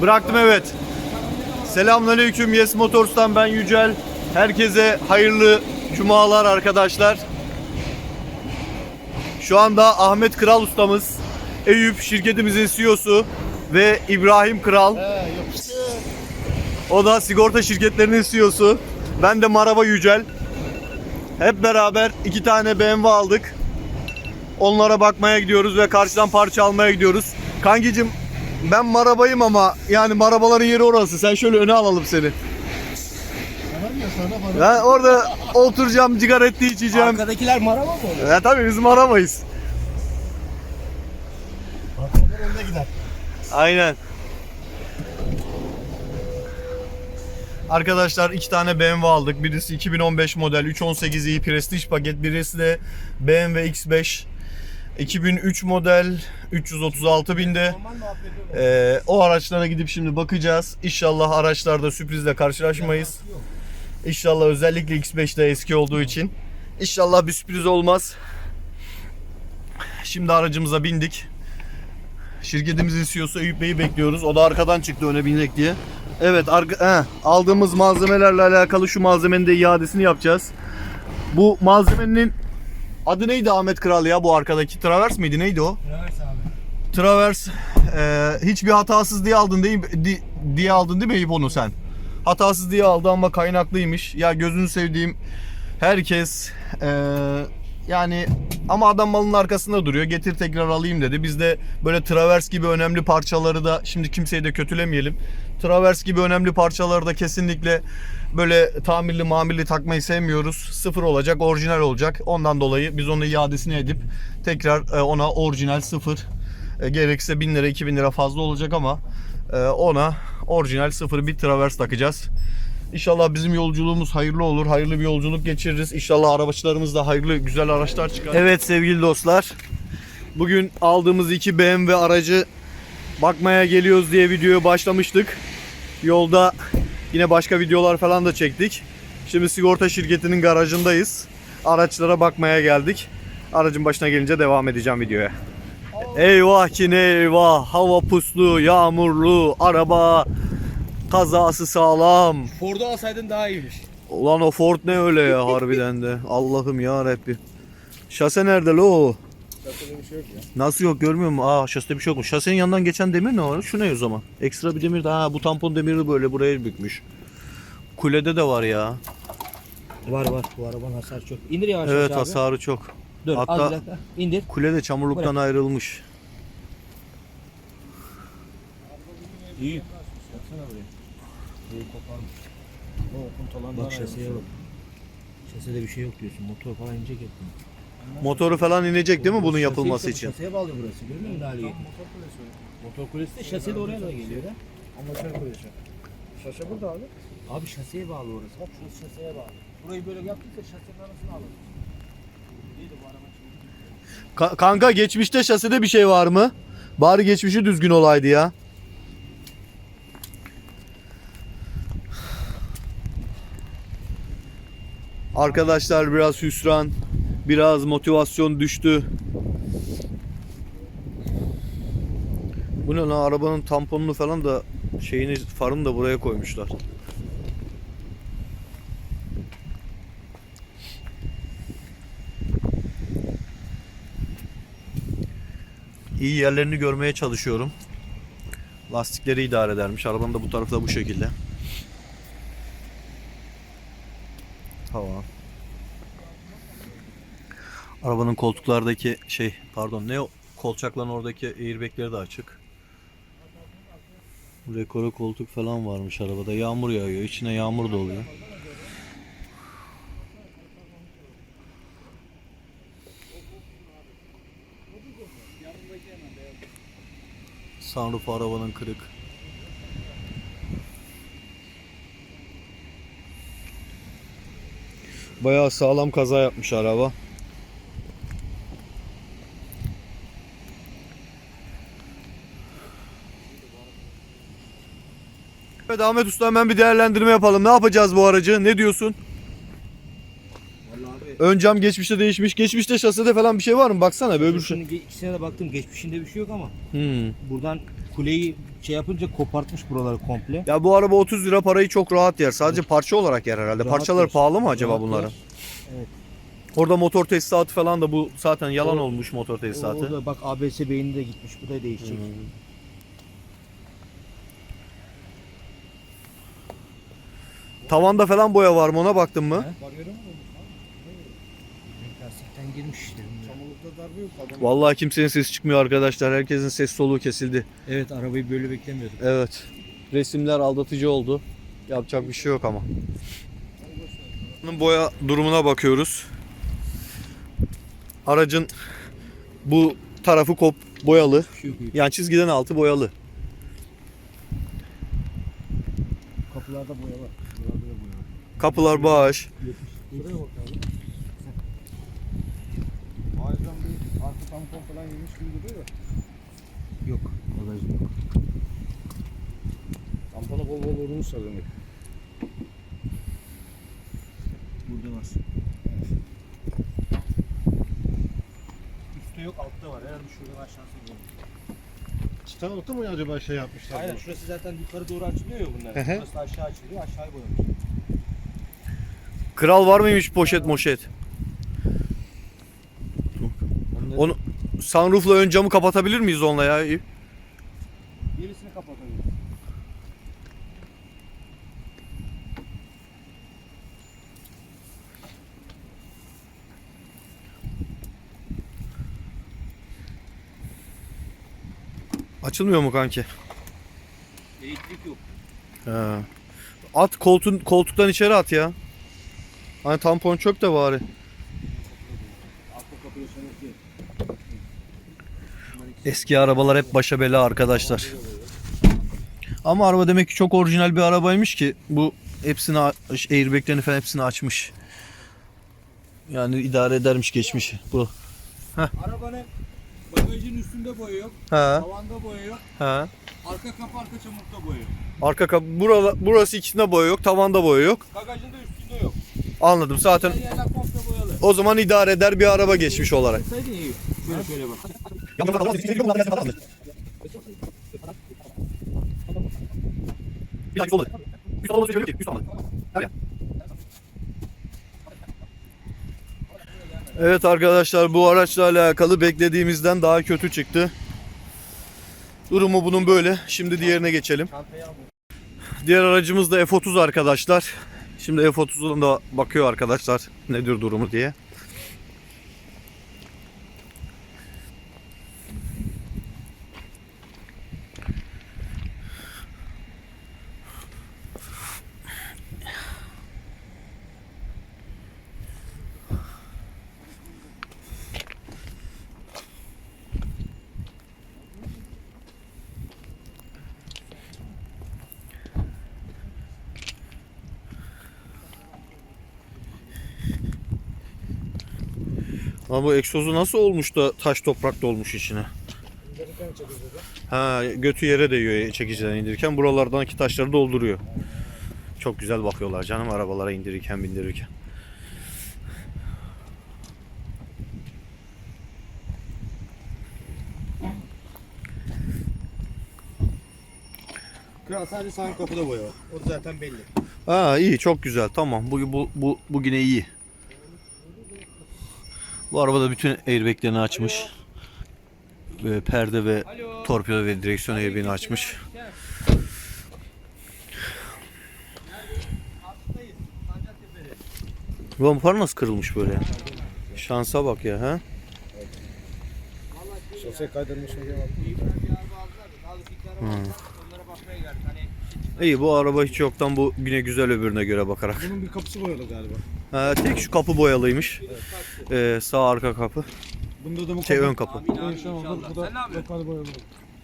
Bıraktım evet. Selamünaleyküm Yes Motors'tan ben Yücel. Herkese hayırlı cumalar arkadaşlar. Şu anda Ahmet Kral ustamız, Eyüp şirketimizin CEO'su ve İbrahim Kral. O da sigorta şirketlerinin CEO'su. Ben de Maraba Yücel. Hep beraber iki tane BMW aldık. Onlara bakmaya gidiyoruz ve karşıdan parça almaya gidiyoruz. Kankicim ben marabayım ama yani marabaların yeri orası. Sen şöyle öne alalım seni. Ben orada oturacağım, cigaretle içeceğim. Arkadakiler maraba mı oluyor? Ya tabii biz marabayız. Patronlar önde gider. Aynen. Arkadaşlar iki tane BMW aldık. Birisi 2015 model 318i Prestige paket. Birisi de BMW X5 2003 model 336 binde. Ee, o araçlara gidip şimdi bakacağız. İnşallah araçlarda sürprizle karşılaşmayız. İnşallah özellikle X5'te eski olduğu için. İnşallah bir sürpriz olmaz. Şimdi aracımıza bindik. Şirketimizin CEO'su Eyüp Bey'i bekliyoruz. O da arkadan çıktı öne binecek diye. Evet arka, he, aldığımız malzemelerle alakalı şu malzemenin de iadesini yapacağız. Bu malzemenin adı neydi Ahmet Kral ya bu arkadaki Travers miydi neydi o? Travers abi. Travers e, hiçbir hatasız diye aldın değil di- diye aldın değil mi Eyüp onu sen? Hatasız diye aldı ama kaynaklıymış. Ya gözünü sevdiğim herkes e, yani ama adam malın arkasında duruyor. Getir tekrar alayım dedi. Biz de böyle Travers gibi önemli parçaları da şimdi kimseyi de kötülemeyelim. Travers gibi önemli parçaları da kesinlikle böyle tamirli mamirli takmayı sevmiyoruz. Sıfır olacak, orijinal olacak. Ondan dolayı biz onu iadesini edip tekrar e, ona orijinal sıfır e, gerekirse 1000 lira 2000 lira fazla olacak ama e, ona orijinal sıfır bir travers takacağız. İnşallah bizim yolculuğumuz hayırlı olur. Hayırlı bir yolculuk geçiririz. İnşallah araçlarımız da hayırlı güzel araçlar çıkar. Evet sevgili dostlar. Bugün aldığımız iki BMW aracı bakmaya geliyoruz diye videoya başlamıştık. Yolda yine başka videolar falan da çektik. Şimdi sigorta şirketinin garajındayız. Araçlara bakmaya geldik. Aracın başına gelince devam edeceğim videoya. Eyvah ki ne eyvah. Hava puslu, yağmurlu, araba kazası sağlam. Ford'u alsaydın daha iyiymiş. Ulan o Ford ne öyle ya harbiden de. Allah'ım ya Rabbi. Şase nerede lo? Zaten bir şey yok ya. Nasıl yok görmüyor musun? Aa şasede bir şey yokmuş. Şasenin yanından geçen demir ne var? Şu ne o zaman? Ekstra bir demir daha. Bu tampon demiri böyle buraya bükmüş. Kulede de var ya. Var var. Bu arabanın hasar çok. İndir yavaş Evet yavaş abi. hasarı çok. Dur Hatta- az bir dakika. İndir. Kule de çamurluktan ayrılmış. İyi. Baksana buraya. Burayı koparmış. O puntolandan Bak şaseye bak. Şasede bir şey yok diyorsun. Motor falan inecek hep. Motoru falan inecek değil mi bunun Şase yapılması için? Şaseye bağlı burası. Görmüyor musun Ali'yi? Motor kulesi. Motor kulesi de şase de oraya da geliyor ha. Amatör kulesi. Şaşı burada abi. Abi şaseye bağlı orası. Bak şurası şaseye bağlı. Burayı böyle yaptıysa şasenin arasına alır. Neydi bu araba? Ka- kanka geçmişte şasede bir şey var mı? Bari geçmişi düzgün olaydı ya. Arkadaşlar biraz hüsran, biraz motivasyon düştü. Bu ne lan arabanın tamponunu falan da şeyini farını da buraya koymuşlar. İyi yerlerini görmeye çalışıyorum. Lastikleri idare edermiş. Arabanın da bu tarafı da bu şekilde. Tamam. Arabanın koltuklardaki şey pardon ne o kolçakların oradaki airbagleri de açık. Rekoru koltuk falan varmış arabada. Yağmur yağıyor. İçine yağmur doluyor. Sunroof arabanın kırık. Bayağı sağlam kaza yapmış araba. Evet Ahmet Usta hemen bir değerlendirme yapalım. Ne yapacağız bu aracı? Ne diyorsun? Vallahi abi. Ön cam geçmişte değişmiş. Geçmişte şasede falan bir şey var mı? Baksana böyle bir şey. Şimdi ikisine de baktım. Geçmişinde bir şey yok ama Hmm. buradan kuleyi şey yapınca kopartmış buraları komple. Ya bu araba 30 lira parayı çok rahat yer. Sadece parça olarak yer herhalde. Rahat Parçaları yer. pahalı mı acaba Rahat bunların? yer. Evet. Orada motor tesisatı falan da bu zaten yalan O- olmuş motor tesisatı. o da bak ABS beyni de gitmiş. Bu da değişecek. Tavanda falan boya var mı ona baktın mı? Bariyeri mi olmuş lan? Lastikten girmiş işte. Çamurlukta darbe yok adam. Vallahi kimsenin sesi çıkmıyor arkadaşlar. Herkesin ses soluğu kesildi. Evet arabayı böyle beklemiyorduk. Evet. Resimler aldatıcı oldu. Yapacak bir şey yok ama. Boya durumuna bakıyoruz. Aracın bu tarafı kop boyalı. Yani çizgiden altı boyalı. Kapılarda boya var. Buralarda da boya var. Kapılar bağış. Buraya bak abi. Ağaçtan bir arka tampon falan yemiş gibi duruyor da. Yok. Bagajda yok. Tampona bol bol vurmuşlar demek. Burada var. Üstte yok altta var. Herhalde şuradan aşağısı var. Çıtalıkta mı acaba şey yapmışlar? Aynen şurası zaten yukarı doğru açılıyor ya bunlar. Hı hı. Burası aşağı açılıyor. Aşağıya boyamış. Kral var mıymış poşet moşet? Onu sunroofla ön camı kapatabilir miyiz onunla ya? gerisini kapatabiliriz. Açılmıyor mu kanki? Elektrik yok. He. At koltuğun koltuktan içeri at ya. Hani tampon çök de bari. Eski arabalar hep başa bela arkadaşlar. Ama araba demek ki çok orijinal bir arabaymış ki bu hepsini airbaglerini falan hepsini açmış. Yani idare edermiş geçmişi. Bu. Arabanın bagajın üstünde boya yok. Ha, Tavanda boya yok. ha. Arka kapı arka çamurda boya yok. Arka kapı burala, burası ikisinde boya yok, tavanda boya yok. Bagajın da üstünde yok. Anladım. Zaten o zaman idare eder bir araba geçmiş olarak. Şöyle şöyle bak. Evet arkadaşlar bu araçla alakalı beklediğimizden daha kötü çıktı. Durumu bunun böyle. Şimdi diğerine geçelim. Diğer aracımız da F30 arkadaşlar. Şimdi F30'dan da bakıyor arkadaşlar nedir durumu diye. Ama bu egzozu nasıl olmuş da taş toprak dolmuş içine? Ha götü yere değiyor çekiciden indirirken buralardaki taşları dolduruyor. Çok güzel bakıyorlar canım arabalara indirirken bindirirken. Kral sadece sağ kapıda boya var. O zaten belli. Ha iyi çok güzel tamam bu, bu, bu bugüne iyi. Bu arabada bütün airbaglerini açmış. Ve perde ve torpido ve direksiyon airbagini açmış. Bumper nasıl kırılmış böyle? Şansa bak ya ha. Şose kaydırmış. İyi bu araba hiç yoktan bu yine güzel öbürüne göre bakarak. Bunun bir kapısı boyalı galiba. Ha, tek şu kapı boyalıymış. Ee, sağ arka kapı. Bunda da bu Şey ön kapı. Değişen. Bu da lokal boyalı.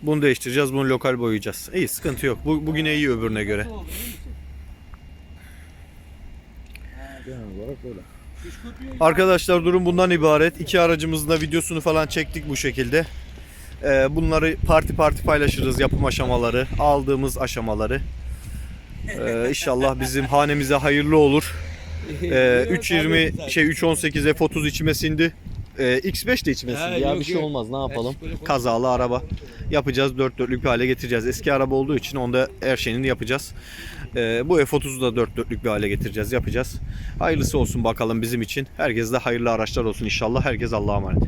Bunu değiştireceğiz, bunu lokal boyayacağız. İyi sıkıntı yok. Bu, bu yine iyi öbürüne göre. Genel olarak öyle. Arkadaşlar durum bundan ibaret. İki aracımızın da videosunu falan çektik bu şekilde. Ee, bunları parti parti paylaşırız. Yapım aşamaları, aldığımız aşamaları. Ee, inşallah bizim hanemize hayırlı olur. Ee, 3.20 şey 3.18 F30 içime sindi. Ee, X5 de içmesin Ha, ya yok, bir şey yok. olmaz ne yapalım. Böyle Kazalı araba yapacağız dört dörtlük bir hale getireceğiz. Eski araba olduğu için onda her şeyini yapacağız. Ee, bu F30'u da dört dörtlük bir hale getireceğiz yapacağız. Hayırlısı olsun bakalım bizim için. Herkes de hayırlı araçlar olsun inşallah. Herkes Allah'a emanet.